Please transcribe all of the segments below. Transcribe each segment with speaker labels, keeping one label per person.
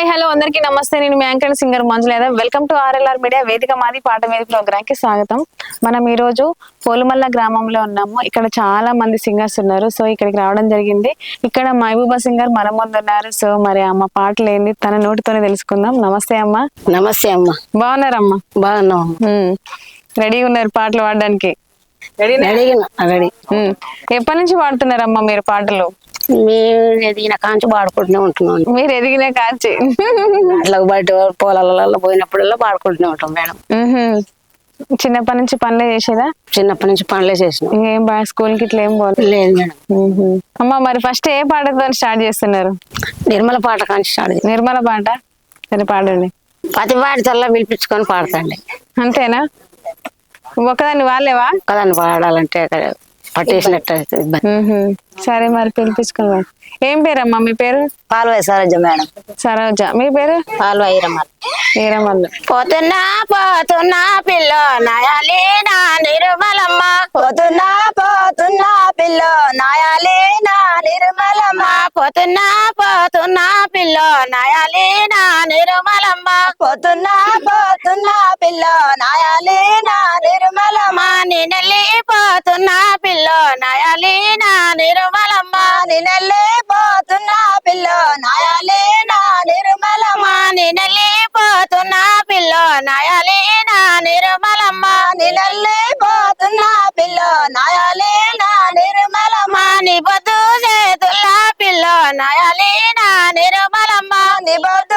Speaker 1: Hi hello అందరికీ నమస్తే. నేను మీ anchor singer Manjula. Yadav welcome to RLR media వేదిక మాది పాట మీద ప్రోగ్రామ్కి స్వాగతం. మనం ఈ రోజు పోలుమల్ల గ్రామంలో ఉన్నాము. ఇక్కడ చాలా మంది సింగర్స్ ఉన్నారు. సో ఇక్కడికి రావడం జరిగింది. ఇక్కడ మహబూబా సింగర్ మన ముందు ఉన్నారు. సో మరి అమ్మ పాటలు ఏంది తన నోటితోనే తెలుసుకుందాం. నమస్తే అమ్మ.
Speaker 2: నమస్తే అమ్మ.
Speaker 1: బాగున్నారమ్మా?
Speaker 2: బాగున్నాం.
Speaker 1: రెడీగా ఉన్నారు పాటలు పాడడానికి?
Speaker 2: రెడీ.
Speaker 1: ఎప్పటి నుంచి పాడుతున్నారమ్మా మీరు పాటలు?
Speaker 2: మేము ఎదిగిన కాంచి పాడుకుంటూనే ఉంటున్నాం.
Speaker 1: మీరు ఎదిగిన కాంచి.
Speaker 2: అట్లా బయట పొలాలలో పోయినప్పుడల్లా పాడుకుంటూనే ఉంటాం మేడం.
Speaker 1: చిన్నప్పటి నుంచి పనులే చేసేదా?
Speaker 2: చిన్నప్పటి నుంచి పనులే చేసినాం.
Speaker 1: ఇంకేం బాగా స్కూల్కి ఇట్లా ఏం పోలేదు
Speaker 2: లేదు మేడం.
Speaker 1: అమ్మ మరి ఫస్ట్ ఏ పాటతో స్టార్ట్ చేస్తున్నారు?
Speaker 2: నిర్మల పాట కాంచి స్టార్ట్
Speaker 1: నిర్మల పాట? సరే పాడండి.
Speaker 2: పతి పాడితల్లా పిలిపించుకొని పాడతాండి.
Speaker 1: అంతేనా? ఒకదాన్ని వాళ్ళేవా
Speaker 2: కదండి పాడాలంటే పట్టేసినట్టు.
Speaker 1: సరే మరి పిలిపించుకుని వాడు. ఏం పేరమ్మా మీ పేరు?
Speaker 2: పాల్వాయి సరోజ మేడం.
Speaker 1: సరోజ. మీ పేరు?
Speaker 2: పాల్వాయి రమ్మ
Speaker 1: ఈరమల్లు
Speaker 2: పోతున్నా పోతున్నా పిల్ల నాయాలి నా నిర్మలమ్మ. పోతున్నా పోతున్నా పిల్ల నాయాలి నా నిర్మలమ్మ. పోతున్నా పోతున్నా పిల్ల నాయాలి నా నిర్మలమ్మ. పోతున్నా పోతున్నా పిల్ల నాయాలి నా పోతున్నా పిల్లో నాయాలి నా నిర్మలమ్మ. పోతున్నా పిల్ల నాయాలీనా నిర్మలమ్మ. నిన్నెల్లి పోతున్నా పిల్ల నాయాలి నిర్మలమా నిర్మలమ్మ. నిబద్దు చేతుల్లా పిల్ల నాయాలి నా నిర్మలమ్మ. నిబద్దు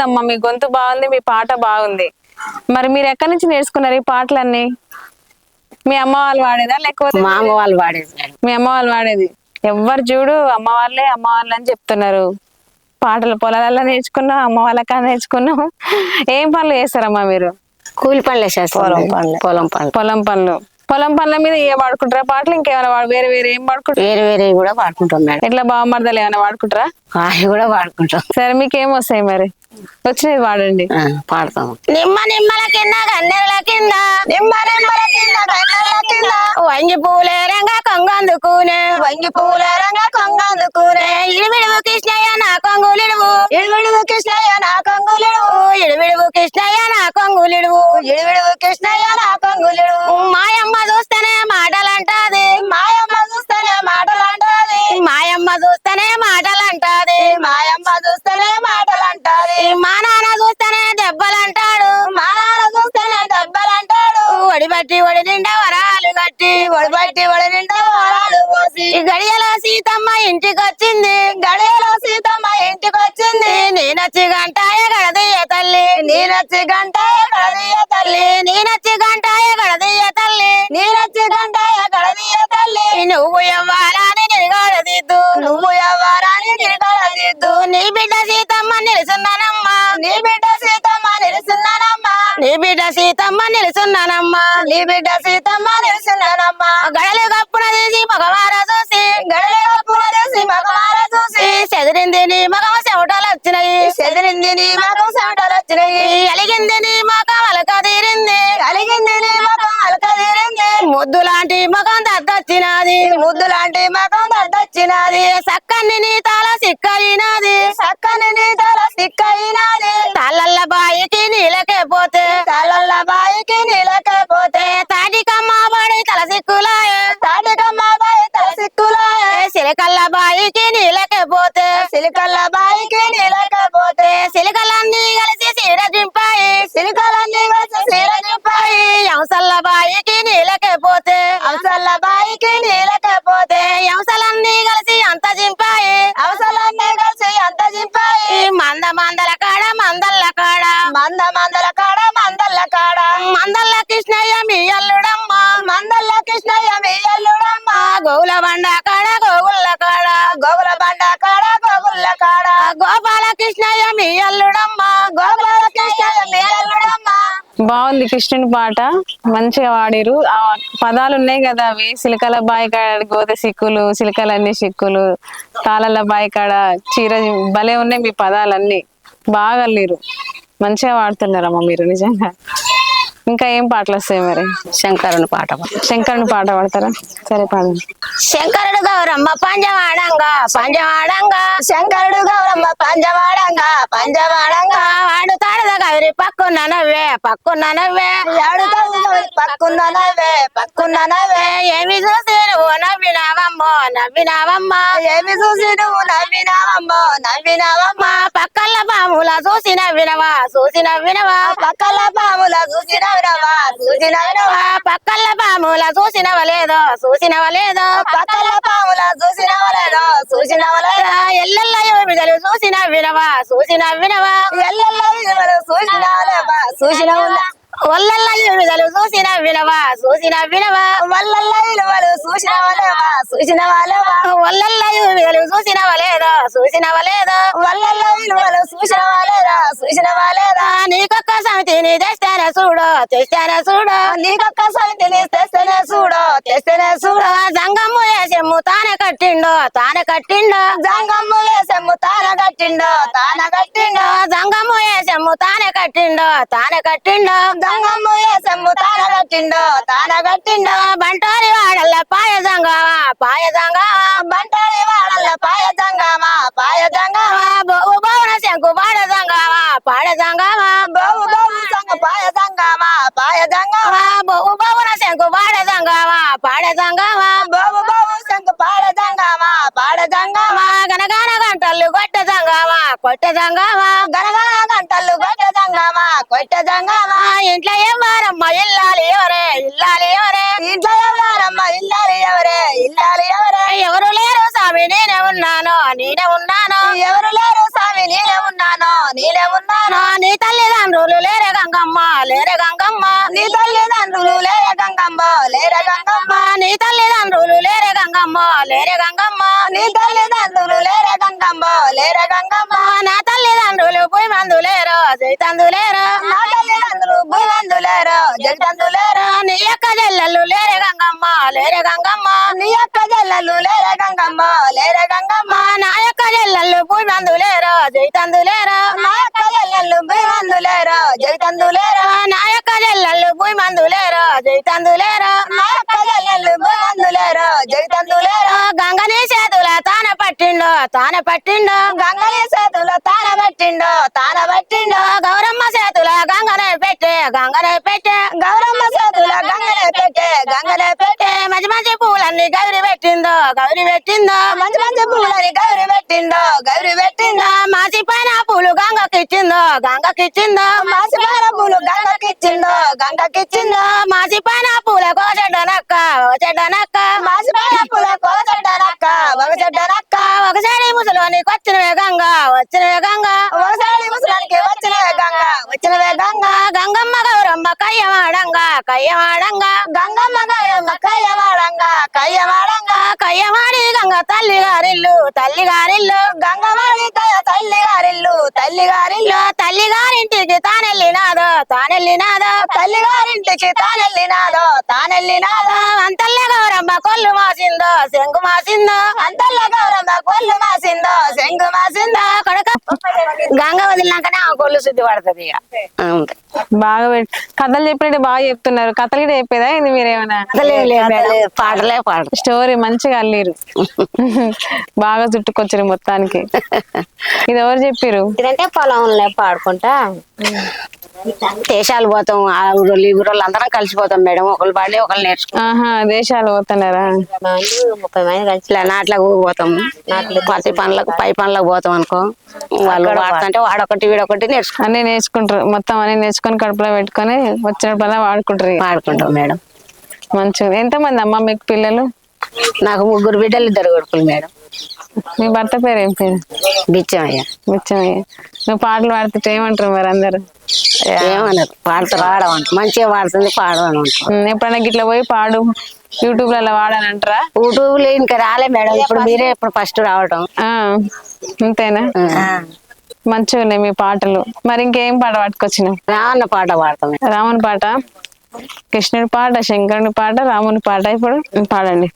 Speaker 1: బాగుందమ్మా మీ గొంతు బాగుంది మీ పాట బాగుంది. మరి మీరు ఎక్కడి నుంచి నేర్చుకున్నారు ఈ పాటలన్నీ? మీ అమ్మ వాళ్ళు వాడేదా లేకపోతే
Speaker 2: మా అమ్మ వాళ్ళు మేడం.
Speaker 1: మీ అమ్మ వాళ్ళు వాడేది. ఎవ్వరు చూడు అమ్మ వాళ్ళే అమ్మ వాళ్ళు అని చెప్తున్నారు. పాటలు పొలాలలో నేర్చుకున్నాం అమ్మ వాళ్ళకా నేర్చుకున్నాం. ఏం పనులు చేస్తారమ్మా మీరు?
Speaker 2: కూలి పనులు చేస్తాం.
Speaker 3: పొలం పనులే.
Speaker 2: పొలం పనులు.
Speaker 1: పొలం పనులు. పొలం పనుల మీద ఏ వాడుకుంటారా? పాటలు ఇంకేమైనా వాడు- వేరే వేరే ఏం వాడుకుంటారు?
Speaker 2: వేరే వేరే కూడా పాడుకుంటాం మేడం.
Speaker 1: ఎట్లా బావమర్దలు ఏమైనా వాడుకుంటారా?
Speaker 2: అవి కూడా పాడుకుంటాం
Speaker 1: సరే మీకు ఏం వస్తాయి మరి? వచ్చినది వాడండి.
Speaker 2: ఆ, పాడతాం. నిమ్మ నిమ్మల కింద గన్నెల కింద నిమ్మ నిమ్మల కింద గన్నెల కింద. వంగి పూలే రంగ కొంగందుకునే. వంగి పూలే రంగ కొంగందుకునే. ఇడివిడువు కృష్ణయ్య నా కొంగులిడువు. ఇడివిడువు కృష్ణయ్య నా కొంగులిడువు. ఇడివిడువు కృష్ణయ్య నా కొంగులిడువు. ఇడివిడువు కృష్ణయ్య నా కొంగులిడువు. మాయమ్మ చూస్తేనే మాటలు మాటలంటాది. మాయమ్మ చూస్తేనే వచ్చినాయి. చెదిరింది నీ చెమటలు వచ్చినాయి. అలిగింది నీ మగం అలక తీరింది. అలిగింది నీ అలక తీరింది. ముద్దు లాంటి మగం దద్దొచ్చినది. ముద్దు లాంటి మగం దద్దొచ్చినది. సక్కని నీ తల సిక్కయినది. సక్కని నీ తల సిక్కయినది. తలల్ల బాయికి నీలకే పోతే. తలల్ల బాయికి నీలకే పోతే. తాటికమ్మ బాడి తల సిక్కులాయే. తాటికమ్మ బాయి తల సిక్కులాయే. సిలికల్ల బాయికి మందల కాడ మందల్ల కాడ. మంద మందల కాడ మందల్ల కాడ. మందల్ల కృష్ణయ్య మీ అల్లుడమ్మ. మందల్ల కృష్ణయ్య మీ అల్లుడమ్మ. గోగుల బండ కాడ గోగుల్ల కాడ. గోగుల బండ కాడ గోగుల్ల కాడ. గోపాల కృష్ణయ్య
Speaker 1: బాగుంది కృష్ణుని పాట. మంచిగా వాడిరు ఆ పదాలు ఉన్నాయి కదా అవి. సిలకల బాయి కాడ గోద సిక్కులు సిలకలన్నీ సిక్కులు తాళల బాయి కాడ చీర భలే ఉన్నాయి మీ పదాలన్నీ. బాగా మంచిగా వాడుతున్నారమ్మా మీరు నిజంగా. ఇంకా ఏం పాటలు వస్తాయి మరి?
Speaker 2: శంకరుని పాట
Speaker 1: శంకరుని పాట పాడతారా? సరే పాడండి.
Speaker 2: శంకరుడు గౌరమ్మ పంజవాడంగా పంజవాడంగా. శంకరుడు గౌరమ్మ పంజవాడంగా పంజవాడంగా. వాడు తాడద గౌరి పక్కున్న నవ్వే పక్కున్న నవ్వే. వాడు పక్కున్న నవ్వే పక్కున్న నవ్వే. ఏమి చూసి నువ్వు నవ్వినావమ్మో నవ్వినావమ్మా. ఏమి చూసి నువ్వు నవ్వినావమ్మో నవ్వినావమ్మా. పక్కల పాముల చూసి నవ్వినవా? చూసి నవ్వినవా? పక్కల పాముల చూసిన చూసి నవ్వినవా పక్కల పాముల చూసినవ లేదో? చూసినవ లేదో? పక్కల పాముల చూసినవ లేదో? చూసినవ లేదో? ఎల్లెల్ల యువమిదలు చూసిన వినవా? చూసిన వినవా? ఎల్లెల్ల యువలు చూసిన చూసిన ఒల్లల్ల యువమిదలు చూసిన వినవా చూసిన వినవా వల్లల్ల చూసిన వలవా చూసిన వాళ్ళవా ఒల్లల్ల చూసిన వలేదో చూసిన వలేదో వల్లల్ల చూసిన వాళ్ళేదా చూసిన వాళ్ళేదా నీకొక్క సమితిని తెస్తేనే చూడు తెస్తేనే చూడు. నీకొక్క సమితిని తెస్తేనే చూడు తెస్తేనే చూడు. జంగమ్ము వేసెమ్ము తానే కట్టిండో తానే కట్టిండో. జంగమ్ము వేసెమ్ము తానే కట్టిండో తానే కట్టిండో. జంగమ్ము వేసెమ్ము తానే కట్టిండో తానే కట్టిండో. జంగమ్ము వేసెమ్ము తానే కట్టిండో తానే కట్టిండో బంటారి వాడల్ల పాయ జంగావా పాయ జంగావా బంటారి వాడల్ల పాయ జంగామా పాయ జంగావా బొవ్వు బొవ్వున శంకు పాడ జంగావా పాడ జంగావా బొవ్వు బొవ్వు సంగ పాయ జంగామా పాయ జంగావా బొవ్వు బొవ్వున శంకు పాడ జంగావా పాడ జంగావా బొవ్వు బొవ్వు శంకు పాడ జంగామా పాడ జంగావా గనగాన గంటలు కొట్ట జంగావా కొట్ట జంగావా గనగాన గంటలు కొట్ట జంగామా? కొట్ట జంగావా ఇంట్లో ఎవరమ్మ ఇల్లాలి ఎవరే? ఇల్లాలి ఎవరే? ఇంట్లో ఎవరమ్మ ఇల్లాలి ఎవరే? ఇల్లాలి ఎవరే? ఎవరు లేరు స్వామి? నేనే ఉన్నాను. నేనే ఉన్నాను. ఎవరు లేరు స్వామి? నేనే ఉన్నాను. నేనే ఉన్నాను. నీ తల్లిదండ్రులు లేరే గంగమ్మ? లేరే గంగమ్మ. నీ తల్లిదండ్రులు లేరే గంగమ్మ గంగమ్మ లేరే గంగమ్మ. నీ తల్లిదండ్రులు లేరే గంగమ్మ లేరే గంగమ్మ. నీ తల్లిదండ్రులు లేరే గంగమ్మ లేరే గంగమ్మ. నా తల్లిదండ్రులు పోయి మందు లేరు జైతందు లేరు నా తల్లిదండ్రులు పోయి మందు లేరు జైతందు లేరు నీ యొక్క జల్లలు లేరే గంగమ్మ లేరే గంగమ్మ. నీ యొక్క జల్లలు లేరే గంగమ్మ లేరే గంగమ్మ. నా యొక్క జల్ల పోయి జై లేరు జైతందు నా యొక్క జల్లలు పోయి మందు జై జైతందు లేరు నా యొక్క జల్లలు పోయి మందు జై జైతందు లేరు నా యొక్క జల్లలు పోయి మందు లేరు జైతందు లేరు గంగని చేతుల తాన పట్టిండో తాన పట్టిండో. గంగని చేతుల తాన పట్టిండో తాన పట్టిండో. గౌరమ్మ చేతుల గంగనే పెట్టే గంగనే పెట్టే. గౌరమ్మ చేతుల గంగనే పెట్టే గంగనే పెట్టే. మంచి మంచి పూలన్నీ గౌరి పెట్టిందో గౌరి పెట్టిందో. మంచి పూలని గౌరి పెట్టిందో గౌరి పెట్టిందో మాసి పైన పూలు గంగకిచ్చిందో గంగకిచ్చిందో మాసి పైన పూలు గంగకిచ్చిందో గంగకిచ్చిందో మాసి పైన పూల కోచెడ్డనక్క చెడ్డనక్క మాసి పైన పూల కోచెడ్డనక్క ఒక చెడ్డనక్క ఒకసారి ముసలోనికి వచ్చినవే గంగ వచ్చినవే గంగ ఒకసారి ముసలానికి వచ్చినవే గంగ వచ్చినవే
Speaker 3: కయ్యవాడంగా కయ్యవాడంగా గంగమ్మ గయమ్మ కయ్యవాడంగా కయ్యవాడంగా కయ్యవాడి గంగ తల్లి గారిల్లు తల్లి గారిల్లు గంగవాడి తల్లి గారిల్లు తల్లి గారిల్లు తల్లి గారింటికి తానెళ్ళినాదో తానెళ్ళినాదో తల్లి గారింటికి తానెళ్ళినాదో తానెళ్ళినాదో అంతల్లే గౌరమ్మ కొల్లు మాసిందో శంకు మాసిందో అంతల్ల గౌరమ్మ కొల్లు మాసిందో శంకు మాసిందో కొడక. గంగ వదిలినాకనే ఆ కొల్లు శుద్ధి పడుతుంది ఇక.
Speaker 1: బాగా కథలు చెప్పినట్టు బాగా చెప్తున్నారు. కథలు కూడా చెప్పేదా ఇది మీరేమైనా?
Speaker 3: మేడం. పాటలే పాడు
Speaker 1: స్టోరీ మంచిగా అల్లిరు. బాగా చుట్టుకొచ్చారు మొత్తానికి. ఇది ఎవరు చెప్పిరు?
Speaker 3: ఇదంటే పొలంలో పాడుకుంటా. దేశాలు పోతాం. ఆ ఊరోళ్ళు ఈ ఊరోళ్ళు అందరం కలిసిపోతాం మేడం. ఒకళ్ళు పాడి ఒకళ్ళు నేర్చుకుంటాం.
Speaker 1: దేశాలు పోతున్నారా?
Speaker 3: ముప్పై మంది కలిసి నాట్లకు పోతాం. పత్తి పనులకు పై పనులకు పోతాం అనుకో. వాళ్ళు వాడుతుంటే వాడొకటి వీడొకటి నేర్చుకుంటాం
Speaker 1: అన్ని నేర్చుకుంటారు. మొత్తం అన్ని నేర్చుకొని కడుపులో పెట్టుకొని వచ్చినప్పుడల్లా వాడుకుంటారు ఇక.
Speaker 3: పాడుకుంటాం మేడం.
Speaker 1: మంచిగా. ఎంతమంది అమ్మ మీకు పిల్లలు?
Speaker 3: నాకు ముగ్గురు బిడ్డలు ఇద్దరు కొడుకులు మేడం.
Speaker 1: మీ భర్త పేరు ఏం పేరు?
Speaker 3: బిచ్చం అయ్యా
Speaker 1: మిచ్చమయ్య నువ్వు పాటలు పాడుతుంటే ఏమంటారు మరి అందరు?
Speaker 3: ఏమన్నారు పాడతారు ఆడమంటారు మంచిగా పాడుతుంది పాడమని
Speaker 1: ఎప్పుడైనా గిట్ల పోయి పాడు. యూట్యూబ్లలో వాడని అంటారా
Speaker 3: యూట్యూబ్లో ఇంకా రాలే మేడం. ఇప్పుడు మీరే ఇప్పుడు ఫస్ట్ రావటం.
Speaker 1: ఆ, అంతేనా? మంచిగా ఉన్నాయి మీ పాటలు. మరి ఇంకేం పాట పట్టుకొచ్చినావు?
Speaker 3: రావన్న పాట పాడతాం.
Speaker 1: రాముని పాట కృష్ణుడి పాట శంకరుని పాట రాముని పాట. ఇప్పుడు పాడండి.